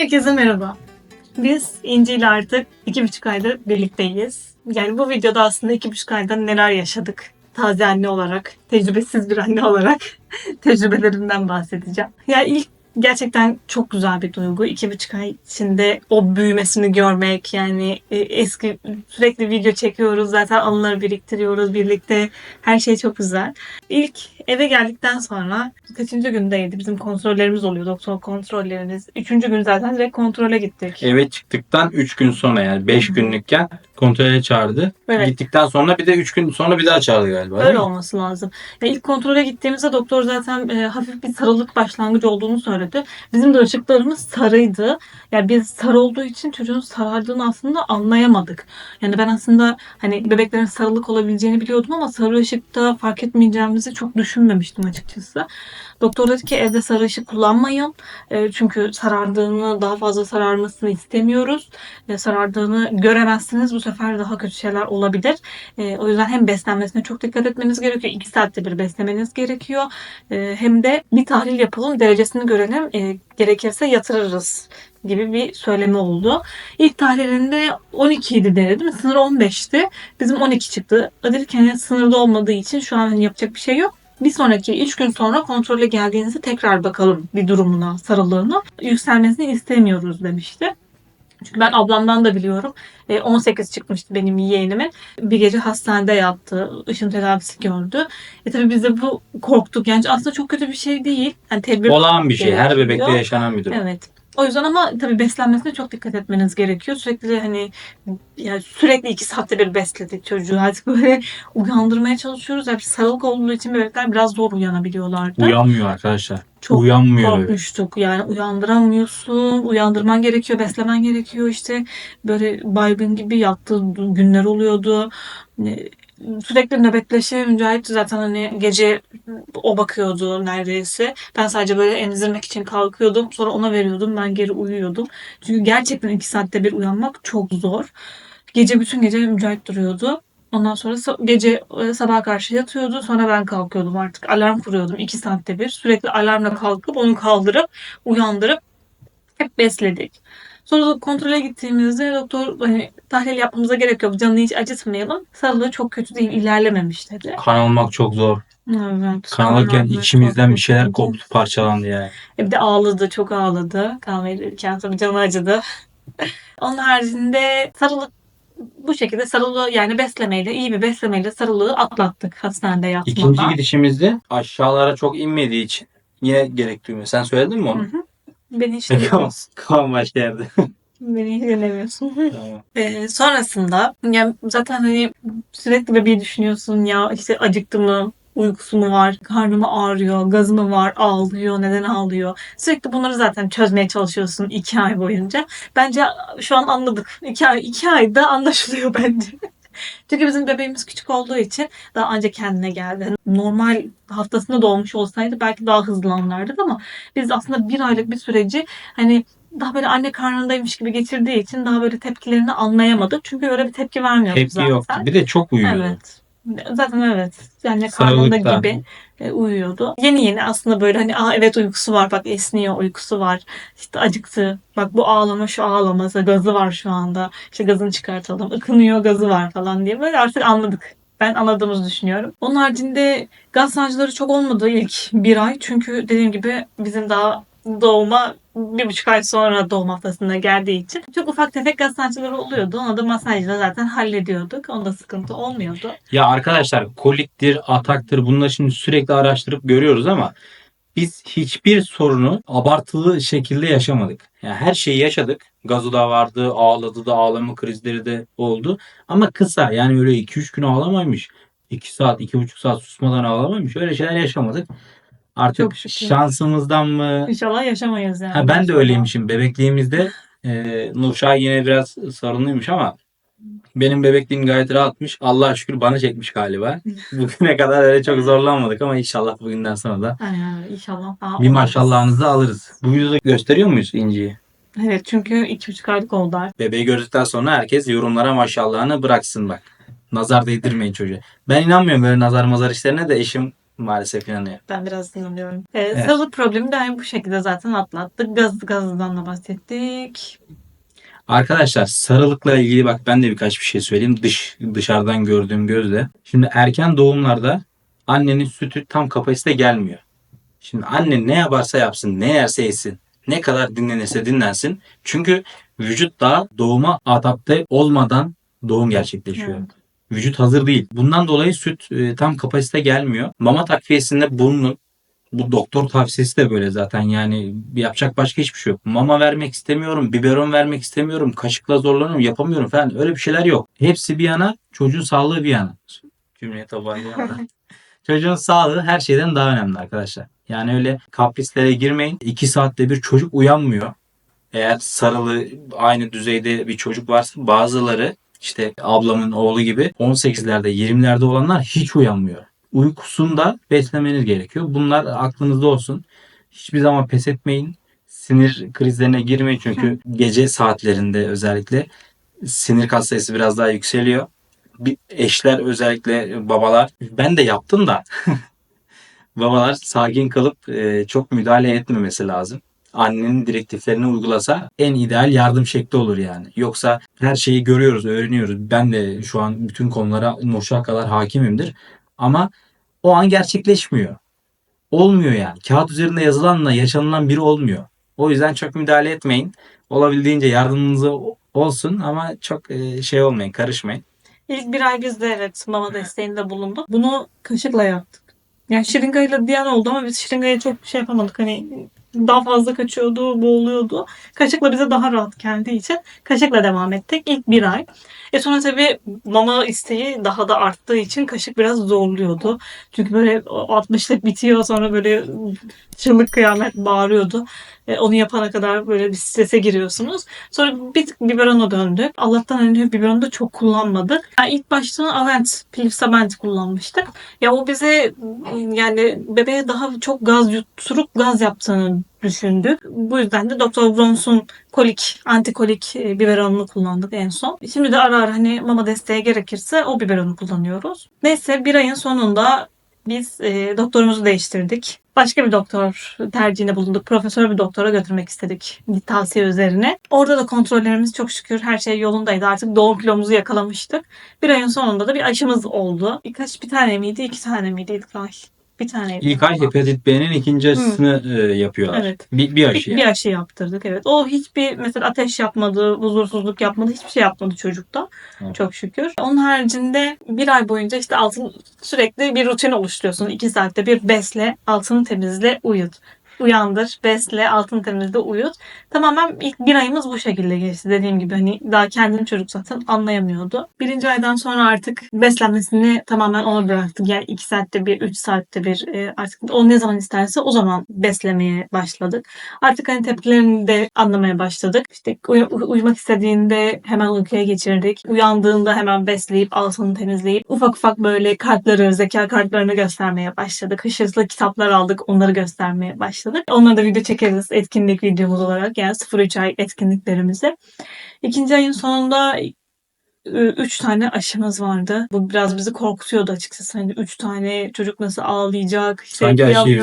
Herkese merhaba. Biz İnci ile artık iki buçuk aydır birlikteyiz. Yani bu videoda aslında iki buçuk ayda neler yaşadık. Taze anne olarak, tecrübesiz bir anne olarak tecrübelerimden bahsedeceğim. Ya ilk gerçekten çok güzel bir duygu. İki buçuk ay içinde o büyümesini görmek yani e, eski sürekli video çekiyoruz zaten anıları biriktiriyoruz birlikte. Her şey çok güzel. İlk eve geldikten sonra kaçıncı gündeydi? Bizim kontrollerimiz oluyor. Doktor kontrollerimiz. Üçüncü gün zaten direkt kontrole gittik. Eve çıktıktan 3 gün sonra yani 5 Hı hı. günlükken kontrole çağırdı. Evet. Gittikten sonra bir de 3 gün sonra bir daha çağırdı galiba. Öyle olması lazım. Ya ilk kontrole gittiğimizde doktor zaten e, hafif bir sarılık başlangıcı olduğunu söyledi. Bizim de ışıklarımız sarıydı. Yani biz sarı olduğu için çocuğun sarardığını aslında anlayamadık. Yani ben aslında hani bebeklerin sarılık olabileceğini biliyordum ama sarı ışıkta fark etmeyeceğimizi çok düşünmemiştim açıkçası. Doktor dedi ki evde sarı ışık kullanmayın. E, çünkü sarardığını, daha fazla sararmasını istemiyoruz. E, sarardığını göremezsiniz. Bu sefer daha kötü şeyler olabilir. E, o yüzden hem beslenmesine çok dikkat etmeniz gerekiyor. 2 saatte bir beslemeniz gerekiyor. E, hem de bir tahlil yapalım, derecesini görelim. E, gerekirse yatırırız gibi bir söylemi oldu. İlk tahlilinde 12 idi denedi değil mi? Sınır 15'ti. Bizim 12 çıktı. Dedik hani sınırda olmadığı için şu an hani yapacak bir şey yok. Bir sonraki 3 gün sonra kontrole geldiğinizde tekrar bakalım bir durumuna, sarılığına. Yükselmesini istemiyoruz demişti. Çünkü ben ablamdan da biliyorum. E, 18 çıkmıştı benim yeğenimin. Bir gece hastanede yattı. Işın tedavisi gördü. E tabii biz de bu korktuk. Yani aslında çok kötü bir şey değil. Yani tedbir Olağan bir şey. Her bebekte yaşanan bir durum. Evet. O yüzden ama tabii beslenmesine çok dikkat etmeniz gerekiyor. Sürekli hani yani sürekli iki saatte bir besledik çocuğu. Artık böyle uyandırmaya çalışıyoruz. Yani sarılık olduğu için bebekler biraz zor uyanabiliyorlardı. Uyanmıyor arkadaşlar. Çok Uyanmıyor. korkmuştuk. Yani uyandıramıyorsun. Uyandırman gerekiyor, beslemen gerekiyor. İşte böyle baygın gibi yattığı günler oluyordu. Sürekli nöbetleşe Mücahit zaten hani gece o bakıyordu neredeyse. Ben sadece böyle emzirmek için kalkıyordum. Sonra ona veriyordum. Ben geri uyuyordum. Çünkü gerçekten iki saatte bir uyanmak çok zor. Gece bütün gece Mücahit duruyordu. Ondan sonra gece e, sabaha karşı yatıyordu. Sonra ben kalkıyordum artık. Alarm kuruyordum iki saatte bir. Sürekli alarmla kalkıp onu kaldırıp uyandırıp hep besledik. Sonra da kontrole gittiğimizde doktor hani tahlil yapmamıza gerek yok. Canını hiç acıtmayalım. Sarılığı çok kötü değil. ilerlememiş dedi. Kan almak çok zor. Evet. Kan alırken içimizden bir şeyler koptu parçalandı yani. E Bir de ağladı, çok ağladı. Kan verirken tabii canı acıdı. Onun haricinde sarılık bu şekilde sarılığı yani beslemeyle, iyi bir beslemeyle sarılığı atlattık hastanede yatmadan. İkinci gidişimizde aşağılara çok inmediği için yine gerek duymuyor. Sen söyledin mi Hı onu? hı. Beni hiç dinlemiyorsun. Kan başka yerde. Beni hiç dinlemiyorsun. Tamam. Ee, sonrasında ya zaten hani sürekli bebeği düşünüyorsun ya işte acıktı mı, uykusu mu var, karnı mı ağrıyor, gazı mı var, ağlıyor, neden ağlıyor. Sürekli bunları zaten çözmeye çalışıyorsun iki ay boyunca. Bence şu an anladık. İki, ay, iki ayda anlaşılıyor bence. Çünkü bizim bebeğimiz küçük olduğu için daha ancak kendine geldi. Normal haftasında doğmuş olsaydı belki daha hızlı anlardık ama biz aslında bir aylık bir süreci hani daha böyle anne karnındaymış gibi geçirdiği için daha böyle tepkilerini anlayamadık. Çünkü öyle bir tepki vermiyordu Tepki zaten. yoktu. Bir de çok uyuyordu. Evet. Zaten evet. Yani karnında gibi e, uyuyordu. Yeni yeni aslında böyle hani aa evet uykusu var bak esniyor uykusu var. İşte acıktı. Bak bu ağlama şu ağlaması gazı var şu anda. İşte gazını çıkartalım. Ikınıyor gazı var falan diye böyle artık anladık. Ben anladığımızı düşünüyorum. Onun haricinde gaz sancıları çok olmadı ilk bir ay. Çünkü dediğim gibi bizim daha doğuma bir buçuk ay sonra doğum haftasında geldiği için çok ufak tefek gaz sancıları oluyordu. Onu da masajla zaten hallediyorduk. Onda sıkıntı olmuyordu. Ya arkadaşlar koliktir, ataktır bunları şimdi sürekli araştırıp görüyoruz ama biz hiçbir sorunu abartılı şekilde yaşamadık. Yani her şeyi yaşadık. Gazı da vardı, ağladı da ağlama krizleri de oldu. Ama kısa yani öyle 2-3 gün ağlamaymış. 2 saat, 2,5 saat susmadan ağlamaymış. Öyle şeyler yaşamadık. Artık Çok şükür. şansımızdan mı? İnşallah yaşamayız yani. Ha, ben de öyleymişim. Bebekliğimizde e, Nurşah yine biraz sorunluymuş ama benim bebekliğim gayet rahatmış. Allah'a şükür bana çekmiş galiba. Bugüne kadar öyle çok zorlanmadık ama inşallah bugünden sonra da Aynen öyle. İnşallah daha bir olmaz. maşallahınızı alırız. Bu videoda gösteriyor muyuz İnci'yi? Evet çünkü iki buçuk aylık oldu artık. Bebeği gördükten sonra herkes yorumlara maşallahını bıraksın bak. Nazar değdirmeyin çocuğa. Ben inanmıyorum böyle nazar mazar işlerine de eşim maalesef inanıyor. Ben biraz inanıyorum. Ee, Sağlık problemi de aynı bu şekilde zaten atlattık. Gaz, gazdan da bahsettik. Arkadaşlar sarılıkla ilgili bak ben de birkaç bir şey söyleyeyim dış dışarıdan gördüğüm gözle. Şimdi erken doğumlarda annenin sütü tam kapasite gelmiyor. Şimdi anne ne yaparsa yapsın, ne yerse yesin, ne kadar dinlenirse dinlensin. Çünkü vücut daha doğuma adapte olmadan doğum gerçekleşiyor. Evet. Vücut hazır değil. Bundan dolayı süt e, tam kapasite gelmiyor. Mama takviyesinde bulunun. Bu doktor tavsiyesi de böyle zaten yani yapacak başka hiçbir şey yok. Mama vermek istemiyorum, biberon vermek istemiyorum, kaşıkla zorlanıyorum, yapamıyorum falan öyle bir şeyler yok. Hepsi bir yana, çocuğun sağlığı bir yana. Cümleye toparlayamadım. Çocuğun sağlığı her şeyden daha önemli arkadaşlar. Yani öyle kaprislere girmeyin. 2 saatte bir çocuk uyanmıyor. Eğer sarılı aynı düzeyde bir çocuk varsa bazıları işte ablamın oğlu gibi 18'lerde 20'lerde olanlar hiç uyanmıyor. Uykusunda beslemeniz gerekiyor. Bunlar aklınızda olsun. Hiçbir zaman pes etmeyin. Sinir krizlerine girmeyin çünkü gece saatlerinde özellikle sinir kas sayısı biraz daha yükseliyor. Bir eşler özellikle babalar ben de yaptım da babalar sakin kalıp e, çok müdahale etmemesi lazım. Annenin direktiflerini uygulasa en ideal yardım şekli olur yani. Yoksa her şeyi görüyoruz, öğreniyoruz. Ben de şu an bütün konulara nuşa kadar hakimimdir. Ama o an gerçekleşmiyor. Olmuyor yani. Kağıt üzerinde yazılanla yaşanılan biri olmuyor. O yüzden çok müdahale etmeyin. Olabildiğince yardımınız olsun ama çok e, şey olmayın, karışmayın. İlk bir ay biz de evet mama desteğinde bulunduk. Bunu kaşıkla yaptık. Yani şırıngayla diyen oldu ama biz şırıngaya çok şey yapamadık. Hani daha fazla kaçıyordu, boğuluyordu. Kaşıkla bize daha rahat geldiği için kaşıkla devam ettik ilk bir ay. E sonra tabii mama isteği daha da arttığı için kaşık biraz zorluyordu. Çünkü böyle o 60'lık bitiyor sonra böyle çığlık kıyamet bağırıyordu. E, onu yapana kadar böyle bir strese giriyorsunuz. Sonra bir tık biberona döndük. Allah'tan hani biberonu da çok kullanmadık. Yani ilk başta Avent, Pilifsabent kullanmıştık. Ya o bize yani bebeğe daha çok gaz yutturup gaz yaptığını düşündük. Bu yüzden de Dr. Brons'un kolik, antikolik e, biberonunu kullandık en son. Şimdi de ara ara hani mama desteği gerekirse o biberonu kullanıyoruz. Neyse bir ayın sonunda biz e, doktorumuzu değiştirdik. Başka bir doktor tercihinde bulunduk. Profesör bir doktora götürmek istedik bir tavsiye üzerine. Orada da kontrollerimiz çok şükür her şey yolundaydı. Artık doğum kilomuzu yakalamıştık. Bir ayın sonunda da bir aşımız oldu. Birkaç bir tane miydi, iki tane miydi İlkay? Bir taneydi. İlk ay hepatit B'nin ikinci aşısını e, yapıyorlar. Evet. Bir, bir aşı Bir, yani. bir aşı yaptırdık evet. O hiçbir mesela ateş yapmadı, huzursuzluk yapmadı, hiçbir şey yapmadı çocukta. Evet. Çok şükür. Onun haricinde bir ay boyunca işte altın sürekli bir rutin oluşturuyorsun. İki saatte bir besle, altını temizle, uyut. Uyandır, besle, altını temizle, uyut. Tamamen ilk bir ayımız bu şekilde geçti. Dediğim gibi hani daha kendini çocuk zaten anlayamıyordu. Birinci aydan sonra artık beslenmesini tamamen ona bıraktık. Yani iki saatte bir, üç saatte bir e, artık o ne zaman isterse o zaman beslemeye başladık. Artık hani tepkilerini de anlamaya başladık. İşte uy- uy- uyumak istediğinde hemen uykuya geçirdik. Uyandığında hemen besleyip altını temizleyip ufak ufak böyle kartları, zeka kartlarını göstermeye başladık. Hışırlı kitaplar aldık, onları göstermeye başladık. Onları da video çekeriz etkinlik videomuz olarak yani 0-3 ay etkinliklerimizi. İkinci ayın sonunda e, üç tane aşımız vardı. Bu biraz bizi korkutuyordu açıkçası. Hani üç tane çocuk nasıl ağlayacak, işte Sanki aşıyı.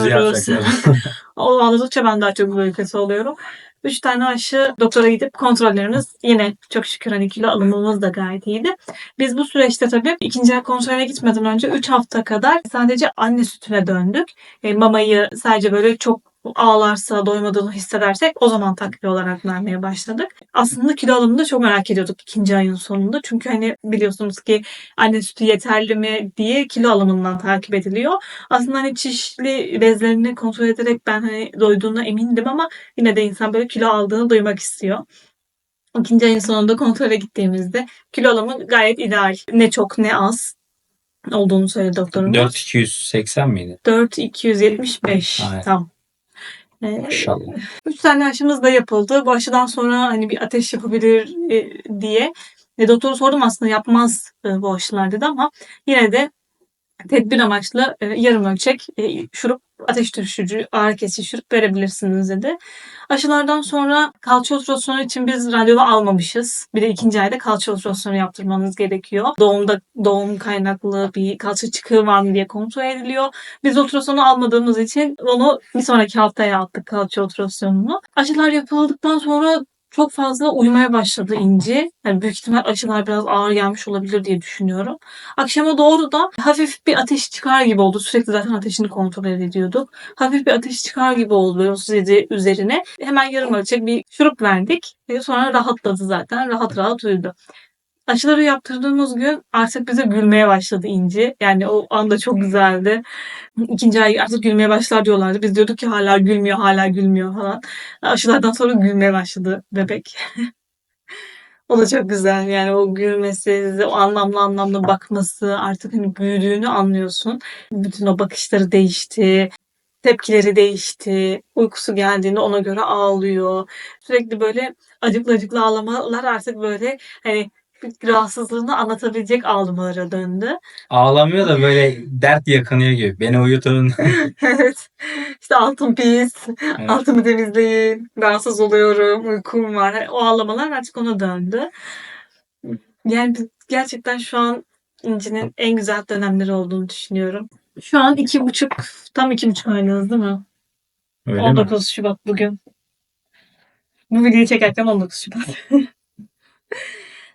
O ağladıkça ben daha çok böyle kötü oluyorum. Üç tane aşı doktora gidip kontrollerimiz yine çok şükür hani kilo alımımız da gayet iyiydi. Biz bu süreçte tabii ikinci el kontrole gitmeden önce 3 hafta kadar sadece anne sütüne döndük. E, mamayı sadece böyle çok ağlarsa, doymadığını hissedersek o zaman takviye olarak vermeye başladık. Aslında kilo alımını da çok merak ediyorduk ikinci ayın sonunda. Çünkü hani biliyorsunuz ki anne sütü yeterli mi diye kilo alımından takip ediliyor. Aslında hani çişli bezlerini kontrol ederek ben hani doyduğuna emindim ama yine de insan böyle kilo aldığını duymak istiyor. İkinci ayın sonunda kontrole gittiğimizde kilo alımı gayet ideal. Ne çok ne az olduğunu söyledi doktorumuz. 4280 miydi? 4275 Aynen. tam. Ee, Maşallah. Üç tane aşımız da yapıldı. Bu aşıdan sonra hani bir ateş yapabilir e, diye. E, doktora sordum aslında yapmaz e, bu aşılar dedi ama yine de tedbir amaçlı e, yarım ölçek e, şurup ateş düşürücü ağrı kesici şurup verebilirsiniz dedi. Aşılardan sonra kalça ultrasonu için biz randevu almamışız. Bir de ikinci ayda kalça ultrasonu yaptırmanız gerekiyor. Doğumda doğum kaynaklı bir kalça çıkığı var mı diye kontrol ediliyor. Biz ultrasonu almadığımız için onu bir sonraki haftaya attık kalça ultrasonunu. Aşılar yapıldıktan sonra çok fazla uyumaya başladı İnci. Yani büyük ihtimal aşılar biraz ağır gelmiş olabilir diye düşünüyorum. Akşama doğru da hafif bir ateş çıkar gibi oldu. Sürekli zaten ateşini kontrol ediyorduk. Hafif bir ateş çıkar gibi oldu böyle 37 üzerine. Hemen yarım ölçek bir şurup verdik. Ve sonra rahatladı zaten. Rahat rahat uyudu. Aşıları yaptırdığımız gün artık bize gülmeye başladı İnci. Yani o anda çok güzeldi. İkinci ay artık gülmeye başlar diyorlardı. Biz diyorduk ki hala gülmüyor, hala gülmüyor falan. Aşılardan sonra gülmeye başladı bebek. o da çok güzel. Yani o gülmesi, o anlamlı anlamlı bakması, artık hani büyüdüğünü anlıyorsun. Bütün o bakışları değişti. Tepkileri değişti. Uykusu geldiğinde ona göre ağlıyor. Sürekli böyle acıklı acıklı ağlamalar artık böyle hani rahatsızlığını anlatabilecek ağlamalara döndü. Ağlamıyor da böyle dert yakınıyor gibi. Beni uyutun. evet. İşte altın pis, Evet. altımı temizleyin, rahatsız oluyorum, uykum var. O ağlamalar artık ona döndü. Yani gerçekten şu an İnci'nin en güzel dönemleri olduğunu düşünüyorum. Şu an iki buçuk, tam iki buçuk aylığız değil mi? Öyle mi? 19 Şubat bugün. Bu videoyu çekerken 19 Şubat.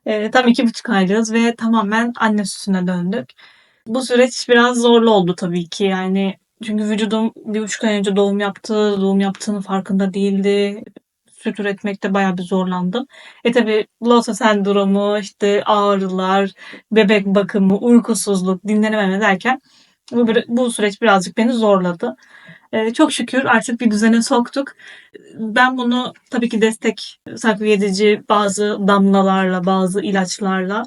Ee, tam iki buçuk aylığız ve tamamen anne sütüne döndük. Bu süreç biraz zorlu oldu tabii ki yani. Çünkü vücudum bir buçuk ay önce doğum yaptı. Doğum yaptığının farkında değildi. Süt üretmekte bayağı bir zorlandım. E tabii Lassa sendromu, işte ağrılar, bebek bakımı, uykusuzluk, dinlenememe derken bu, bu süreç birazcık beni zorladı. Ee, çok şükür artık bir düzene soktuk. Ben bunu tabii ki destek takviye edici bazı damlalarla, bazı ilaçlarla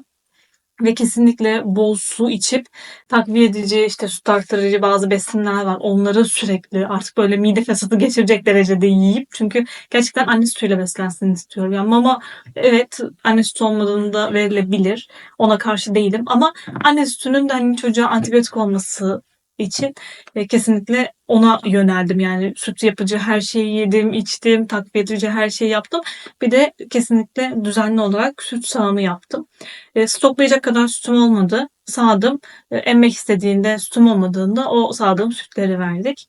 ve kesinlikle bol su içip takviye edici, işte süt arttırıcı bazı besinler var. Onları sürekli artık böyle mide fesadı geçirecek derecede yiyip çünkü gerçekten anne sütüyle beslensin istiyorum. Yani mama evet anne sütü olmadığında verilebilir. Ona karşı değilim ama anne sütünün de hani çocuğa antibiyotik olması için e, kesinlikle ona yöneldim. Yani süt yapıcı her şeyi yedim, içtim, takviye edici her şeyi yaptım. Bir de kesinlikle düzenli olarak süt sağımı yaptım. E, stoklayacak kadar sütüm olmadı. Sağdım. E, emmek istediğinde sütüm olmadığında o sağdığım sütleri verdik.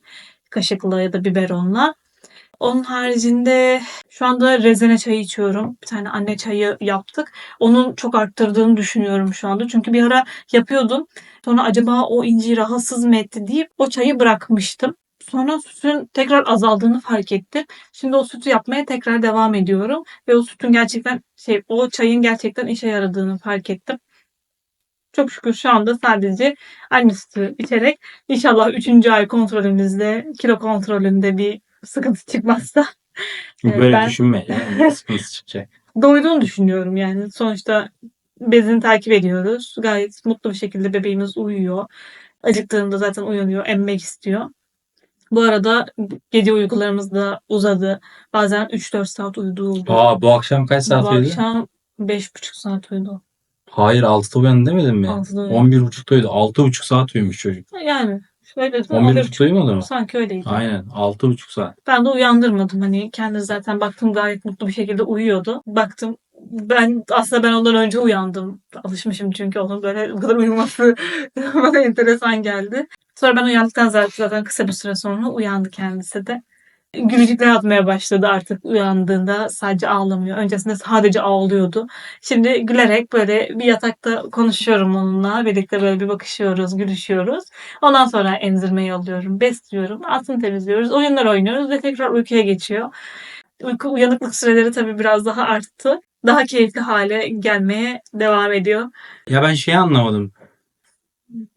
Kaşıkla ya da biberonla. Onun haricinde şu anda rezene çayı içiyorum. Bir tane anne çayı yaptık. Onun çok arttırdığını düşünüyorum şu anda. Çünkü bir ara yapıyordum. Sonra acaba o inciyi rahatsız mı etti deyip o çayı bırakmıştım. Sonra sütün tekrar azaldığını fark ettim. Şimdi o sütü yapmaya tekrar devam ediyorum. Ve o sütün gerçekten şey o çayın gerçekten işe yaradığını fark ettim. Çok şükür şu anda sadece anne sütü içerek inşallah 3. ay kontrolümüzde kilo kontrolünde bir sıkıntı çıkmazsa Böyle ben- düşünme. Yani sıkıntı çıkacak. doyduğunu düşünüyorum yani. Sonuçta bezini takip ediyoruz. Gayet mutlu bir şekilde bebeğimiz uyuyor. Acıktığında zaten uyanıyor, emmek istiyor. Bu arada gece uykularımız da uzadı. Bazen 3-4 saat uyuduğu oldu. Aa bu akşam kaç saat Bu uyudu? akşam 5,5 saat uyudu. Hayır 6'da uyandı demedin mi? 6'da uyudu. 11.30'da uyudu. 6.5 saat uyumuş çocuk. Yani şöyle 11.30'da uyumadı mı? Sanki öyleydi. Aynen 6.5 saat. Ben de uyandırmadım. Hani kendi zaten baktım gayet mutlu bir şekilde uyuyordu. Baktım ben aslında ben ondan önce uyandım. Alışmışım çünkü onun böyle bu kadar uyuması bana enteresan geldi. Sonra ben uyandıktan zaten, zaten kısa bir süre sonra uyandı kendisi de. Gülücükler atmaya başladı artık uyandığında sadece ağlamıyor. Öncesinde sadece ağlıyordu. Şimdi gülerek böyle bir yatakta konuşuyorum onunla. Birlikte böyle bir bakışıyoruz, gülüşüyoruz. Ondan sonra emzirmeyi alıyorum, besliyorum, altını temizliyoruz, oyunlar oynuyoruz ve tekrar uykuya geçiyor. Uyku uyanıklık süreleri tabii biraz daha arttı. Daha keyifli hale gelmeye devam ediyor. Ya ben şeyi anlamadım.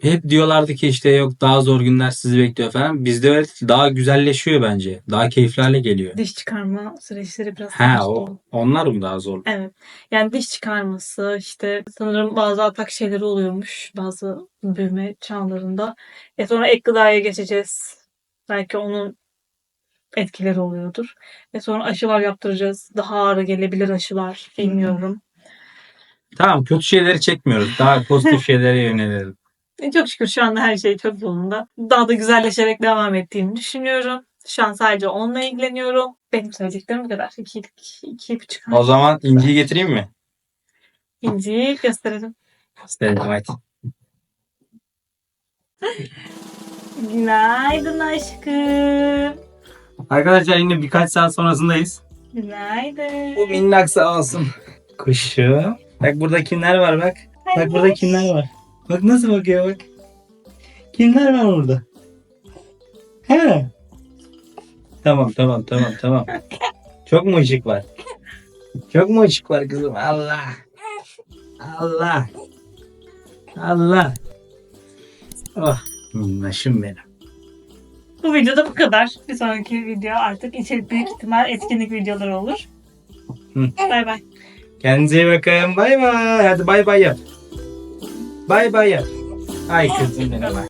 Hep diyorlardı ki işte yok daha zor günler sizi bekliyor falan. Bizde öyle değil. daha güzelleşiyor bence. Daha keyifli hale geliyor. Diş çıkarma süreçleri biraz Ha daha o onlar mı daha zor? Evet. Yani diş çıkarması işte sanırım bazı atak şeyleri oluyormuş bazı büyüme çağlarında. E sonra ek gıdaya geçeceğiz. Belki onun etkileri oluyordur. Ve sonra aşılar yaptıracağız. Daha ağır gelebilir aşılar. Bilmiyorum. Tamam kötü şeyleri çekmiyoruz. Daha pozitif şeylere yönelelim. E, Çok şükür şu anda her şey çok yolunda. Daha da güzelleşerek devam ettiğini düşünüyorum. Şu an sadece onunla ilgileniyorum. Benim söyleyeceklerim bu kadar. İki, iki, iki buçuk ay. O zaman inciyi getireyim mi? İnciyi gösterelim. İstedim hadi. Günaydın aşkım. Arkadaşlar yine birkaç saat sonrasındayız. Günaydın. Bu minnak sağ olsun. Kuşum. Bak burada kimler var bak. Bak burada kimler var. Bak nasıl bakıyor bak. Kimler var burada? He. Tamam tamam tamam tamam. Çok mu ışık var? Çok mu ışık var kızım? Allah. Allah. Allah. Oh minnaşım benim. Bu videoda bu kadar. Bir sonraki video artık içerik büyük ihtimal etkinlik videoları olur. Hı. Bay bay. Kendinize iyi bakın. Bay bay. Hadi bay bay yap. Bay bay yap. Ay kızım benim.